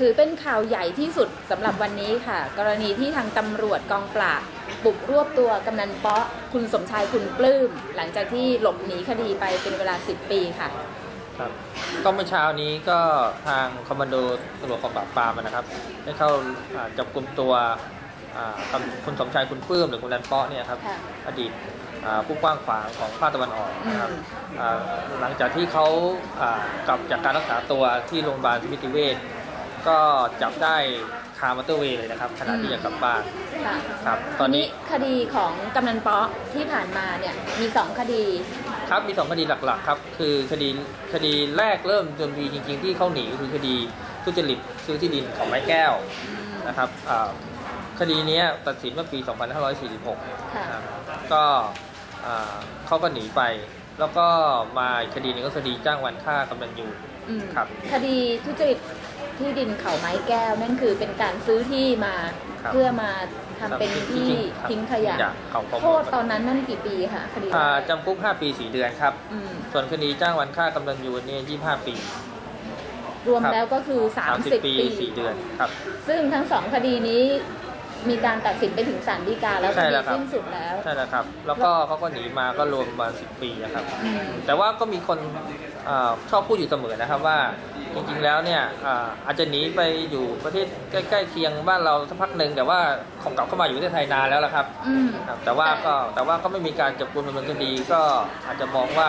ถือเป็นข่าวใหญ่ที่สุดสำหรับวันนี้ค่ะ กรณีที่ทางตำรวจกองปราบบุกรวบตัวกำนันเปาะคุณสมชายคุณปลื้ม หลังจากที่หลบหนีคดีไปเป็นเวลา 10 ปีค่ะ ครับก็เมื่อเช้านี้ก็ทางคอมมานโดตำรวจกองปราบปรามนะครับ ได้เข้าอ่าจับกลุ่มตัวอ่าตำคุณสมชายคุณปลื้มหรือคุณแลนเปาะเนี่ยครับค่ะ อดีตอ่าผู้กว้างขวางของภาคตะวันออกนะครับอืมอ่าหลังจากที่เขาอ่ากลับจากการรักษาตัวที่โรงพยาบาลสมิติเวช ก็จับได้คามอเตอร์เวย์เลยนะครับขณะที่จะกลับบ้านค่ะครับ ตอนนี้คดีของกำนันเปาะที่ผ่านมาเนี่ยมี 2 คดีครับมีสองคดีหลักๆครับคือคดีคดีแรกเริ่มจนมีจริง ๆ ที่เขาหนีก็คือคดีทุจริตซื้อที่ดินของไม้แก้วนะครับอ่าคดีเนี้ยตัดสินเมื่อปี 2546ค่ะนะครับก็อ่าเขาก็หนีไป แล้วก็มาอีกคดีหนึงก็คดีจ้างวันฆ่ากำนันยูอืมครับคดีทุจริต ที่ดินเขาไม้แก้วนั่นคือเป็นการซื้อที่มาครับเพื่อมาทำเป็นที่ครับทิ้งขยะเขาเขาโทษตอนนั้นนั่นกี่ปีค่ะคดีอ่าจำคุก 5 ปี 4 เดือนครับ อืมส่วนคดีจ้างวันฆ่ากำนันยูเนี่ย25 ปี รวมครับ แล้วก็คือ30 ปี ปี 4 เดือนครับ ซึ่งทั้งสองคดีนี้ มีการตัดสินไปถึงศาลฎีกาแล้วคใช่ดีแล้วครับ สิ้นสุดแล้ว ใช่แล้วครับ แล้วก็เขาก็หนีมาก็รวมประมาณ10ปีนะครับอืมแต่ว่าก็มีคนอาชอบพูดอยู่เสมอนะครับว่าจริงๆแล้วเนี่ยอาอาจจะหนีไปอยู่ประเทศใกล้ๆเคียงบ้านเราสักพักหนึ่งแต่ว่าคงกลับเข้ามาอยู่ประเทศไทยนานแล้วละครับอืม ครับ แต่ว่าก็แต่ว่าก็ไม่มีการจับกุมดำเนินคดีก็อาจจะมองว่า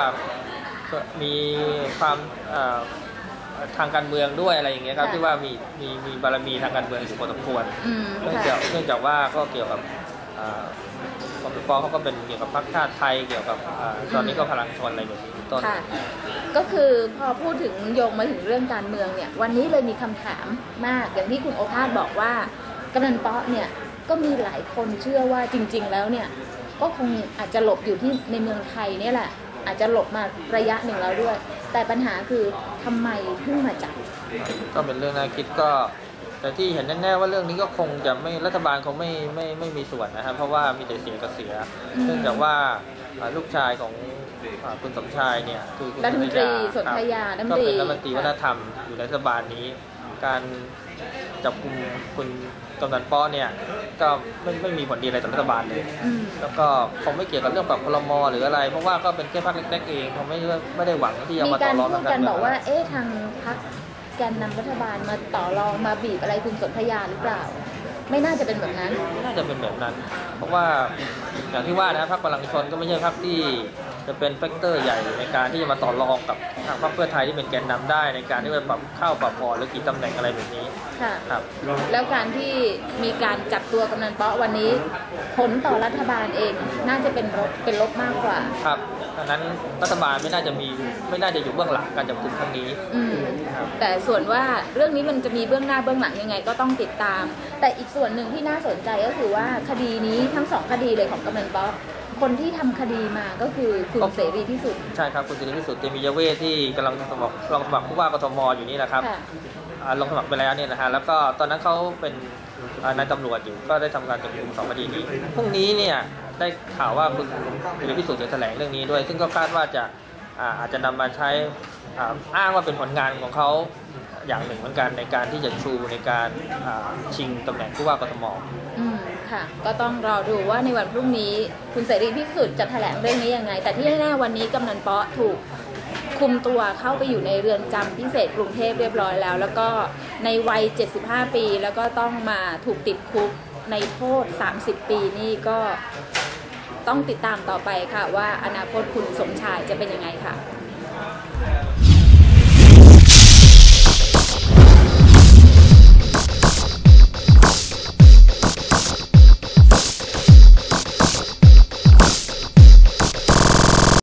มีความอ่า ทางการเมืองด้วยอะไรอย่างเงี้ยครับค่ะ ที่ว่ามีมีมีบารมีทางการเมืองอยู่พอสมควรอืมเนื่องค่ะจากเนื่องจากว่าก็เกี่ยวกับอ่าสมปองเขาก็เป็นเกี่ยวกับพรรคชาติไทยเกี่ยวกับอาตอนนี้ก็พลังชนอะไรแบบนี้เป็นต้น ค่ะ ก็คือพอพูดถึงโยงมาถึงเรื่องการเมืองเนี่ย วันนี้เลยมีคำถามมาก อย่างที่คุณโอภาสบอกว่ากำนันเปาะเนี่ยก็มีหลายคนเชื่อว่าจริง ๆ แล้วเนี่ย ก็คงอาจจะหลบอยู่ที่ในเมืองไทยเนี่ยแหละ อาจจะหลบมาระยะหนึ่งแล้วด้วย แต่ปัญหาคือ ทำไมเพิ่งมาจับก็เป็นเรื่องน่าคิดก็ แต่ที่เห็นแน่ๆว่าเรื่องนี้ก็คงจะไม่รัฐบาลคงไม่ไม่ไม่มีส่วนนะครับเพราะว่ามีแต่เสียกับเสียอืมเนื่องจากว่าอ่าลูกชายของอ่าคุณสมชายเนี่ยคือคุณรัฐมนตรีสนธยาครับรัฐมนตรีก็เป็นรัฐมนตรีวัฒนธรรมอยู่ในรัฐบาลนี้ การจับกุมคุณ กำนันป้อเนี่ยก็ไม่ไม่มีผลดีอะไรต่อรัฐบาลเลย อืมแล้วก็คงไม่เกี่ยวกับเรื่องปรับพลมหรืออะไร เพราะว่าก็เป็นแค่พรรคเล็กๆเองคงไม่ได้ไม่ได้หวังที่จะมีมาต่กาอรรองพูทาดงการกันเมืบออกงว่า เอ๊ะทางพักแกนนำรัฐบาลมาต่อรองมาบีบอะไรคุณสนธยาหรือเปล่า ไม่น่าจะเป็นแบบนั้น น่าจะเป็นแบบนั้น เพราะว่าอย่างที่ว่านะพรรคพลังชนก็ไม่ใช่พรรคที่ จะเป็นแฟกเตอร์ใหญ่ในการที่จะมาต่อรองกับทางพรรคเพื่อไทยที่เป็นแกนนำได้ ในการที่จะปรับข้าวปรับพอหรือกี่ตำแหน่งอะไรแบบนี้ค่ะครับแล้วการที่มีการจับตัวกำนันเปาะวันนี้ ผลต่อรัฐบาลเองน่าจะเป็นลบเป็นลบมากกว่าครับดังนั้นรัฐบาลไม่น่าจะมีไม่น่าจะอยู่เบื้องหลังการจับกลุ่มครั้งนี้อืมครับแต่ส่วนว่าเรื่องนี้มันจะมีเบื้องหน้าเบื้องหลังยังไง ก็ต้องติดตาม แต่อีกส่วนหนึ่งที่น่าสนใจก็คือว่าคดีนี้ทั้งสองคดีเลยของกำนันเปาะ คนที่ทำคดีมาก็คือคุณเสรีพิสุทธิ์ใช่ครับคุณสิริพิสุทธิ์เตมียเวทที่กำลังสมัครลองสมัครผู้ว่ากทมอยู่นี่นะครับค่ะอ่าลงสมัครไปแล้วเนี่ยนะฮะแล้วก็ตอนนั้นเขาเป็นอ่านายตำรวจอยู่ก็ได้ทำการจับกุมสองคดีนี้พรุ่งนี้เนี่ยได้ข่าวว่าคุณสิริพิสุทธิ์จะแถลงเรื่องนี้ด้วย ซึ่งก็คาดว่าจะอ่าอาจจะนำมาใช้อ่าอ้างว่าเป็นผลงานของเขาอย่างหนึ่งเหมือนกันในการที่จะชูในการอ่าชิงตำแหน่งผู้ว่ากทมอืม ค่ะ ก็ต้องรอดูว่าในวันพรุ่งนี้คุณเสรีพิสุทธิ์จะแถลงเรื่องนี้ยังไง แต่ที่แน่ๆวันนี้กำนันเปาะถูกคุมตัวเข้าไปอยู่ในเรือนจำพิเศษกรุงเทพเรียบร้อยแล้ว แล้วก็ในวัย 75 ปี แล้วก็ต้องมาถูกติดคุกในโทษ 30 ปีนี่ก็ต้องติดตามต่อไปค่ะว่าอนาคตคุณสมชายจะเป็นยังไงค่ะ